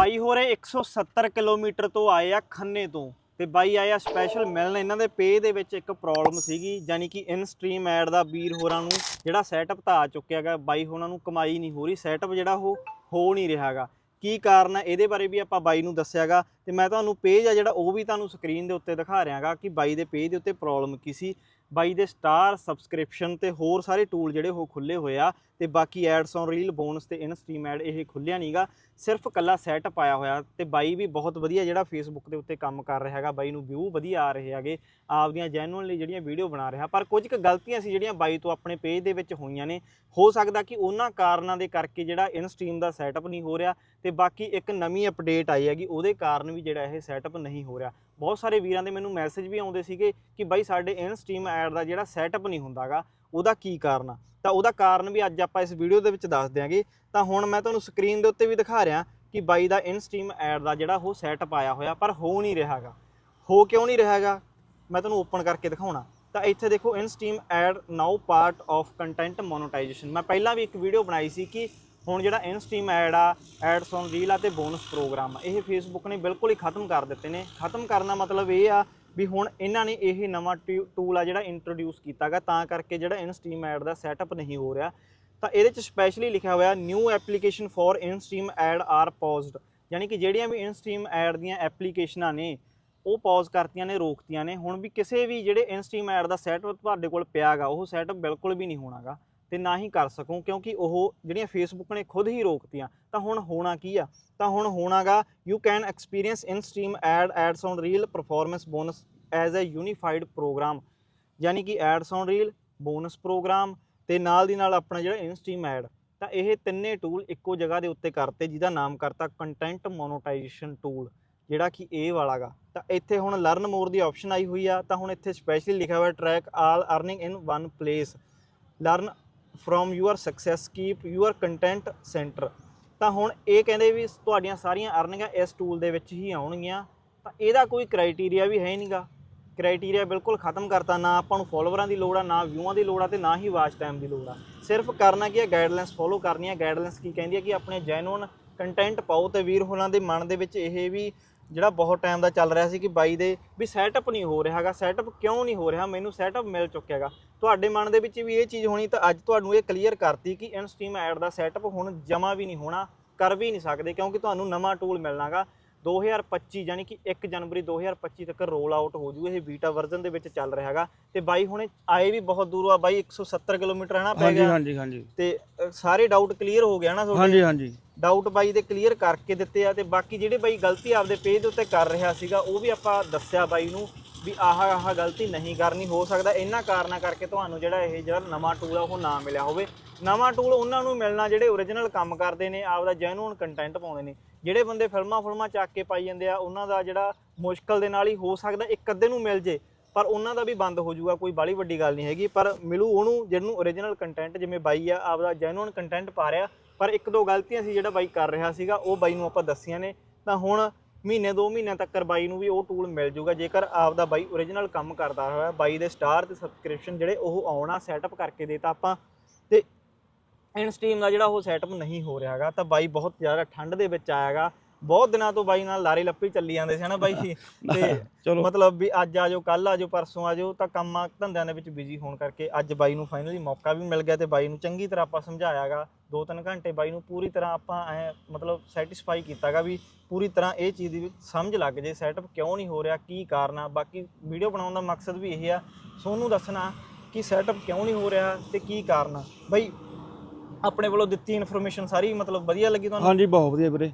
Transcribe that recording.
ਬਾਈ ਹੋ ਰਹੇ 170 ਕਿਲੋਮੀਟਰ ਤੋਂ ਆਏ ਆ ਖੰਨੇ ਤੋਂ ਤੇ ਬਾਈ ਆਇਆ ਸਪੈਸ਼ਲ ਮਿਲਣ। ਇਹਨਾਂ ਦੇ ਪੇ ਦੇ ਵਿੱਚ ਇੱਕ ਪ੍ਰੋਬਲਮ ਸੀਗੀ ਯਾਨੀ ਕਿ ਇਨ ਸਟ੍ਰੀਮ ਐਡ ਦਾ ਵੀਰ ਹੋਰਾਂ ਨੂੰ ਜਿਹੜਾ ਸੈਟਅਪ ਤਾਂ ਆ ਚੁੱਕਿਆ ਗਾ ਬਾਈ ਹੋਰਾਂ ਨੂੰ ਕਮਾਈ ਨਹੀਂ ਹੋ ਰਹੀ ਸੈਟਅਪ ਜਿਹੜਾ ਉਹ ਹੋ ਨਹੀਂ ਰਿਹਾਗਾ ਕੀ ਕਾਰਨ ਹੈ ਇਹਦੇ ਬਾਰੇ ਵੀ ਆਪਾਂ ਬਾਈ ਨੂੰ ਦੱਸਿਆਗਾ ਤੇ ਮੈਂ ਤੁਹਾਨੂੰ ਪੇਜ ਆ ਜਿਹੜਾ ਉਹ ਵੀ ਤੁਹਾਨੂੰ ਸਕਰੀਨ ਦੇ ਉੱਤੇ ਦਿਖਾ ਰਿਹਾਗਾ ਕਿ ਬਾਈ ਦੇ ਪੇਜ ਦੇ ਉੱਤੇ ਪ੍ਰੋਬਲਮ ਕੀ ਸੀ। ਬਾਈ ਦੇ ਸਟਾਰ ਸਬਸਕ੍ਰਿਪਸ਼ਨ ਤੇ ਹੋਰ ਸਾਰੇ ਟੂਲ ਜਿਹੜੇ ਉਹ ਖੁੱਲੇ ਹੋਏ ਆ ਤੇ ਬਾਕੀ ਐਡਸ ਔਨ ਰੀਲ, ਬੋਨਸ ਤੇ ਇਨ ਸਟ੍ਰੀਮ ਐਡ ਇਹ ਖੁੱਲਿਆ ਨਹੀਂਗਾ ਸਿਰਫ ਕੱਲਾ ਸੈਟਅਪ ਆਇਆ ਹੋਇਆ ਤੇ ਬਾਈ ਵੀ ਬਹੁਤ ਵਧੀਆ ਜਿਹੜਾ ਫੇਸਬੁੱਕ ਦੇ ਉੱਤੇ ਕੰਮ ਕਰ ਰਿਹਾ ਹੈਗਾ, ਬਾਈ ਨੂੰ ਵਿਊ ਵਧੀਆ ਆ ਰਹੇ ਹੈਗੇ, ਆਪਦੀਆਂ ਜੈਨੂਅਨਲੀ ਜਿਹੜੀਆਂ ਵੀਡੀਓ ਬਣਾ ਰਿਹਾ, ਪਰ ਕੁਝ ਕੁ ਗਲਤੀਆਂ ਸੀ ਜਿਹੜੀਆਂ ਬਾਈ ਤੋਂ ਆਪਣੇ ਪੇਜ ਦੇ ਵਿੱਚ ਹੋਈਆਂ ਨੇ। ਹੋ ਸਕਦਾ ਕਿ ਉਹਨਾਂ ਕਾਰਨਾਂ ਦੇ ਕਰਕੇ ਜਿਹੜਾ ਇਨ ਸਟ੍ਰੀਮ ਦਾ ਸੈਟਅਪ ਨਹੀਂ ਹੋ ਰਿਹਾ ਤੇ ਬਾਕੀ ਇੱਕ ਨਵੀਂ ਅਪਡੇਟ ਆਈ ਹੈਗੀ, ਉਹਦੇ ਕਾਰਨ ਵੀ ਜਿਹੜਾ ਇਹ ਸੈਟਅਪ ਨਹੀਂ ਹੋ ਰਿਹਾ। ਬਹੁਤ ਸਾਰੇ ਵੀਰਾਂ ਦੇ ਮੈਨੂੰ ਮੈਸੇਜ ਵੀ ਆਉਂਦੇ ਸੀਗੇ ਕਿ ਬਾਈ ਸਾਡੇ ਇਨ ਸਟ੍ਰੀਮ ਐਡ ਦਾ ਜਿਹੜਾ ਸੈਟਅਪ ਨਹੀਂ ਹੁੰਦਾਗਾ, ਉਹਦਾ ਕੀ ਕਾਰਨ ਆ? ਤਾਂ ਉਹਦਾ ਕਾਰਨ ਵੀ ਅੱਜ ਆਪਾਂ ਇਸ ਵੀਡੀਓ ਦੇ ਵਿੱਚ ਦੱਸ ਦਿਆਂਗੇ। ਤਾਂ ਹੁਣ ਮੈਂ ਤੁਹਾਨੂੰ ਸਕਰੀਨ ਦੇ ਉੱਤੇ ਵੀ ਦਿਖਾ ਰਿਹਾ ਕਿ ਬਾਈ ਦਾ ਇਨ ਸਟ੍ਰੀਮ ਐਡ ਦਾ ਜਿਹੜਾ ਉਹ ਸੈਟਅਪ ਆਇਆ ਹੋਇਆ, ਪਰ ਹੋ ਨਹੀਂ ਰਿਹਾਗਾ। ਹੋ ਕਿਉਂ ਨਹੀਂ ਰਿਹਾਗਾ? ਮੈਂ ਤੁਹਾਨੂੰ ਓਪਨ ਕਰਕੇ ਦਿਖਾਉਣਾ। ਤਾਂ ਇੱਥੇ ਦੇਖੋ in stream ad now part of content monetization ਮੈਂ ਪਹਿਲਾਂ ਵੀ ਇੱਕ ਵੀਡੀਓ ਬਣਾਈ ਸੀ ਕਿ ਹੁਣ ਜਿਹੜਾ ਇਨ ਸਟ੍ਰੀਮ ਐਡ ਆ ਐਡਸ ਔਨ ਰੀਲ ਆ ਤੇ ਬੋਨਸ ਪ੍ਰੋਗਰਾਮ ਆ। ਇਹ ਫੇਸਬੁੱਕ ਨੇ ਬਿਲਕੁਲ ਹੀ ਖਤਮ ਕਰ ਦਿੱਤੇ ਨੇ। ਖਤਮ ਕਰਨ ਦਾ ਮਤਲਬ ਇਹ ਆ ਵੀ ਹੁਣ ਇਹਨਾਂ ਨੇ ਇਹ ਨਵਾਂ ਟੂਲ ਆ ਜਿਹੜਾ ਇੰਟਰੋਡਿਊਸ ਕੀਤਾਗਾ, ਤਾਂ ਕਰਕੇ ਜਿਹੜਾ ਇਨਸਟ੍ਰੀਮ ਐਡ ਦਾ ਸੈਟਅਪ ਨਹੀਂ ਹੋ ਰਿਹਾ। ਤਾਂ ਇਹਦੇ ਚ ਸਪੈਸ਼ਲੀ ਲਿਖਿਆ ਹੋਇਆ new application for instream ad are paused ਯਾਨੀ ਕਿ ਜਿਹੜੀਆਂ ਵੀ ਇਨਸਟ੍ਰੀਮ ਐਡ ਦੀਆਂ ਐਪਲੀਕੇਸ਼ਨਾਂ ਨੇ, ਉਹ ਪੌਜ਼ ਕਰਤੀਆਂ ਨੇ, ਰੋਕਤੀਆਂ ਨੇ। ਹੁਣ ਵੀ ਕਿਸੇ ਵੀ ਜਿਹੜੇ ਇਨਸਟ੍ਰੀਮ ਐਡ ਦਾ ਸੈਟਅਪ ਤੁਹਾਡੇ ਕੋਲ ਪਿਆਗਾ, ਉਹ ਸੈਟਅਪ ਬਿਲਕੁਲ ਵੀ ਨਹੀਂ ਹੋਣਾਗਾ। ਤੇ ਨਾ ਹੀ ਕਰ ਸਕੂੰ, ਕਿਉਂਕਿ ਉਹ ਜਿਹੜੀਆਂ ਫੇਸਬੁੱਕ ਨੇ ਖੁਦ ਹੀ ਰੋਕਤੀਆਂ, ਤਾਂ ਹੁਣ ਹੋਣਾ ਕੀ ਆ? ਤਾਂ ਹੁਣ ਹੋਣਾਗਾ you can experience in stream ad ads on reel performance bonus as a unified program ਯਾਨੀ ਕਿ ads on reel bonus program ਤੇ ਨਾਲ ਦੀ ਨਾਲ ਆਪਣਾ ਜਿਹੜਾ ਇਨ ਸਟ੍ਰੀਮ ਐਡ ਤਾਂ ਇਹ ਤਿੰਨੇ ਟੂਲ ਇੱਕੋ ਜਗ੍ਹਾ ਦੇ ਉੱਤੇ ਕਰਤੇ, ਜਿਹਦਾ ਨਾਮ ਕਰਤਾ ਕੰਟੈਂਟ ਮੋਨੋਟਾਈਜੇਸ਼ਨ ਟੂਲ ਜਿਹੜਾ ਕਿ ਇਹ ਵਾਲਾਗਾ। ਤਾਂ ਇੱਥੇ ਹੁਣ ਲਰਨ ਮੋਰ ਦੀ ਆਪਸ਼ਨ ਆਈ ਹੋਈ ਆ, ਤਾਂ ਹੁਣ ਇੱਥੇ ਸਪੈਸ਼ਲੀ ਲਿਖਿਆ ਹੋਇਆ track all earning in one place learn from your success keep your content centre ਤਾਂ ਹੁਣ ਇਹ ਕਹਿੰਦੇ ਵੀ ਤੁਹਾਡੀਆਂ ਸਾਰੀਆਂ ਅਰਨਿੰਗਾਂ ਇਸ ਟੂਲ ਦੇ ਵਿੱਚ ਹੀ ਆਉਣਗੀਆਂ। ਤਾਂ ਇਹਦਾ ਕੋਈ ਕ੍ਰਾਈਟੇਰੀਆ ਵੀ ਹੈ ਨਹੀਂਗਾ। ਕ੍ਰਾਈਟੇਰੀਆ ਬਿਲਕੁਲ ਖਤਮ ਕਰਤਾ, ਨਾ ਆਪਾਂ ਨੂੰ ਫੋਲੋਵਰਾਂ ਦੀ ਲੋੜ ਆ, ਨਾ ਵਿਊਆਂ ਦੀ ਲੋੜ ਆ ਤੇ ਨਾ ਹੀ ਵਾਚ ਟਾਈਮ ਦੀ ਲੋੜ ਆ। ਸਿਰਫ ਕਰਨਾ ਕੀ ਹੈ ਗਾਈਡਲਾਈਨਸ ਫੋਲੋ ਕਰਨੀਆਂ। ਗਾਈਡਲਾਈਨਸ ਕੀ ਕਹਿੰਦੀ ਹੈ ਕਿ ਆਪਣੇ ਜੈਨੂਨ ਕੰਟੈਂਟ ਪਾਓ ਤੇ ਵੀਰ ਹੋਲਾਂ ਦੇ ਮਨ ਦੇ ਵਿੱਚ ਇਹ ਵੀ ਜਿਹੜਾ ਬਹੁਤ ਟਾਈਮ ਦਾ ਚੱਲ ਰਿਹਾ ਸੀ ਕਿ ਬਾਈ ਦੇ ਵੀ ਸੈਟਅਪ ਨਹੀਂ ਹੋ ਰਿਹਾਗਾ ਸੈਟਅਪ ਕਿਉਂ ਨਹੀਂ ਹੋ ਰਿਹਾ, ਮੈਨੂੰ ਸੈਟਅਪ ਮਿਲ ਚੁੱਕਿਆਗਾ ਤੁਹਾਡੇ ਮਨ ਦੇ ਵਿੱਚ ਵੀ ਇਹ ਚੀਜ਼ ਹੋਣੀ ਤਾਂ ਅੱਜ ਤੁਹਾਨੂੰ ਇਹ ਕਲੀਅਰ ਕਰਤੀ ਕਿ ਇਨਸਟ੍ਰੀਮ ਐਡ ਦਾ ਸੈਟਅਪ ਹੁਣ ਜਮਾ ਵੀ ਨਹੀਂ ਹੋਣਾ, ਕਰ ਵੀ ਨਹੀਂ ਸਕਦੇ ਕਿਉਂਕਿ ਤੁਹਾਨੂੰ ਨਵਾਂ ਟੂਲ ਮਿਲਣਾਗਾ। 2025 ਯਾਨੀ ਕਿ 1 ਜਨਵਰੀ 2025 ਤੱਕ ਰੋਲ ਆਊਟ ਹੋ ਜੂ ਇਹ ਬੀਟਾ ਵਰਜ਼ਨ ਦੇ ਵਿੱਚ ਚੱਲ ਰਿਹਾ ਹੈਗਾ। ਤੇ ਬਾਈ ਹੁਣੇ ਆਏ ਵੀ ਬਹੁਤ ਦੂਰੋਂ ਆ ਬਾਈ 170 ਕਿਲੋਮੀਟਰ ਹੈ ਨਾ ਪੈ ਗਿਆ। ਹਾਂਜੀ ਹਾਂਜੀ। ਤੇ ਸਾਰੇ ਡਾਊਟ ਕਲੀਅਰ ਹੋ ਗਿਆ ਨਾ ਤੁਹਾਡੇ? ਹਾਂਜੀ ਹਾਂਜੀ। ਡਾਊਟ ਬਾਈ ਦੇ ਕਲੀਅਰ ਕਰਕੇ ਦਿੱਤੇ ਆ ਤੇ ਬਾਕੀ ਜਿਹੜੇ ਬਾਈ ਗਲਤੀ ਆਪਦੇ ਪੇਜ ਦੇ ਉੱਤੇ ਕਰ ਰਿਹਾ ਸੀਗਾ ਉਹ ਵੀ ਆਪਾਂ ਦੱਸਿਆ ਬਾਈ ਨੂੰ ਵੀ ਆਹ ਆਹ ਗਲਤੀ ਨਹੀਂ ਕਰਨੀ ਹੋ ਸਕਦਾ ਇਹਨਾਂ ਕਾਰਨਾਂ ਕਰਕੇ ਤੁਹਾਨੂੰ ਜਿਹੜਾ ਇਹ ਜਿਹੜਾ ਨਵਾਂ ਟੂਲ ਆ ਉਹ ਨਾ ਮਿਲਿਆ ਹੋਵੇ। ਨਵਾਂ ਟੂਲ ਉਹਨਾਂ ਨੂੰ ਮਿਲਣਾ ਜਿਹੜੇ ਓਰੀਜਨਲ ਕੰਮ ਕਰਦੇ ਨੇ ਆਪਦਾ ਜੈਨੂਨ ਕੰਟੈਂਟ ਪਾਉਂਦੇ ਨੇ। ਜਿਹੜੇ ਬੰਦੇ ਫਿਲਮਾਂ ਫਿਲਮਾਂ ਚੱਕ ਕੇ ਪਾਈ ਜਾਂਦੇ ਆ, ਉਹਨਾਂ ਦਾ ਜਿਹੜਾ ਮੁਸ਼ਕਲ ਦੇ ਨਾਲ ਹੀ ਹੋ ਸਕਦਾ, ਇੱਕ ਅੱਧੇ ਨੂੰ ਮਿਲ ਜੇ, ਪਰ ਉਹਨਾਂ ਦਾ ਵੀ ਬੰਦ ਹੋ ਜਾਊਗਾ, ਕੋਈ ਬਾਲੀ ਵੱਡੀ ਗੱਲ ਨਹੀਂ ਹੈਗੀ। ਪਰ ਮਿਲੂ ਉਹਨੂੰ, ਜਿਹਨੂੰ ਓਰੀਜਨਲ ਕੰਟੈਂਟ ਜਿਵੇਂ ਬਾਈ ਆ, ਆਪਦਾ ਜੈਨੂਨ ਕੰਟੈਂਟ ਪਾ ਰਿਹਾ, ਪਰ ਇੱਕ ਦੋ ਗਲਤੀਆਂ ਸੀ ਜਿਹੜਾ ਬਾਈ ਕਰ ਰਿਹਾ ਸੀਗਾ, ਉਹ ਬਾਈ ਨੂੰ ਆਪਾਂ ਦੱਸੀਆਂ ਨੇ। ਤਾਂ ਹੁਣ ਮਹੀਨੇ, ਦੋ ਮਹੀਨਿਆਂ ਤੱਕ ਬਾਈ ਨੂੰ ਵੀ ਉਹ ਟੂਲ ਮਿਲ ਜਾਊਗਾ, ਜੇਕਰ ਆਪਦਾ ਬਾਈ ਓਰੀਜਨਲ ਕੰਮ ਕਰਦਾ ਹੋਇਆ, ਬਾਈ ਦੇ ਸਟਾਰ ਤੇ ਸਬਸਕ੍ਰਿਪਸ਼ਨ ਜਿਹੜੇ ਉਹ ਆਉਣਾ ਸੈਟਅਪ ਕਰਕੇ ਦੇਤਾ ਆਪਾਂ। ਤੇ ਇਨਸਟ੍ਰੀਮ ਦਾ ਜਿਹੜਾ ਉਹ ਸੈਟਅਪ ਨਹੀਂ ਹੋ ਰਿਹਾ ਹੈਗਾ ਤਾਂ ਬਾਈ ਬਹੁਤ ਜ਼ਿਆਦਾ ਠੰਡ ਦੇ ਵਿੱਚ ਆਇਆਗਾ ਬਹੁਤ ਦਿਨਾਂ ਤੋਂ ਬਾਈ ਨਾਲ ਲਾਰੇ ਲੱਪੀ ਚੱਲੀ ਜਾਂਦੇ ਸੀ ਹਨਾ ਬਾਈ? ਤੇ ਚਲੋ। ਮਤਲਬ ਵੀ ਅੱਜ ਆ ਜਾਓ ਕੱਲ ਆ ਜਾਓ ਪਰਸੋਂ ਆ ਜਾਓ ਤਾਂ ਕੰਮਾਂ ਧੰਦਿਆਂ ਦੇ ਵਿੱਚ ਬਿਜ਼ੀ ਹੋਣ ਕਰਕੇ ਅੱਜ ਬਾਈ ਨੂੰ ਫਾਈਨਲੀ ਮੌਕਾ ਵੀ ਮਿਲ ਗਿਆ ਤੇ ਬਾਈ ਨੂੰ ਚੰਗੀ ਤਰ੍ਹਾਂ ਆਪਾਂ ਸਮਝਾਇਆਗਾ ਦੋ ਤਿੰਨ ਘੰਟੇ ਬਾਈ ਨੂੰ ਪੂਰੀ ਤਰ੍ਹਾਂ ਆਪਾਂ ਐ ਮਤਲਬ ਸੈਟੀਸਫਾਈ ਕੀਤਾਗਾ ਵੀ ਪੂਰੀ ਤਰ੍ਹਾਂ ਇਹ ਚੀਜ਼ ਦੀ ਸਮਝ ਲੱਗ ਜੇ ਸੈਟਅਪ ਕਿਉਂ ਨਹੀਂ ਹੋ ਰਿਹਾ ਕੀ ਕਾਰਨ ਆ? ਬਾਕੀ ਵੀਡੀਓ ਬਣਾਉਣ ਦਾ ਮਕਸਦ ਵੀ ਇਹ ਆ। ਸੋਨੂੰ ਦੱਸਣਾ ਕਿ ਸੈਟਅਪ ਕਿਉਂ ਨਹੀਂ ਹੋ ਰਿਹਾ ਤੇ ਕੀ ਕਾਰਨ ਆ? ਬਾਈ ਆਪਣੇ ਵੱਲੋਂ ਦਿੱਤੀ ਇਨਫੋਰਮੇਸ਼ਨ ਸਾਰੀ ਮਤਲਬ ਵਧੀਆ ਲੱਗੀ ਤੁਹਾਨੂੰ? ਹਾਂਜੀ ਬਹੁਤ ਵਧੀਆ ਵੀਰੇ।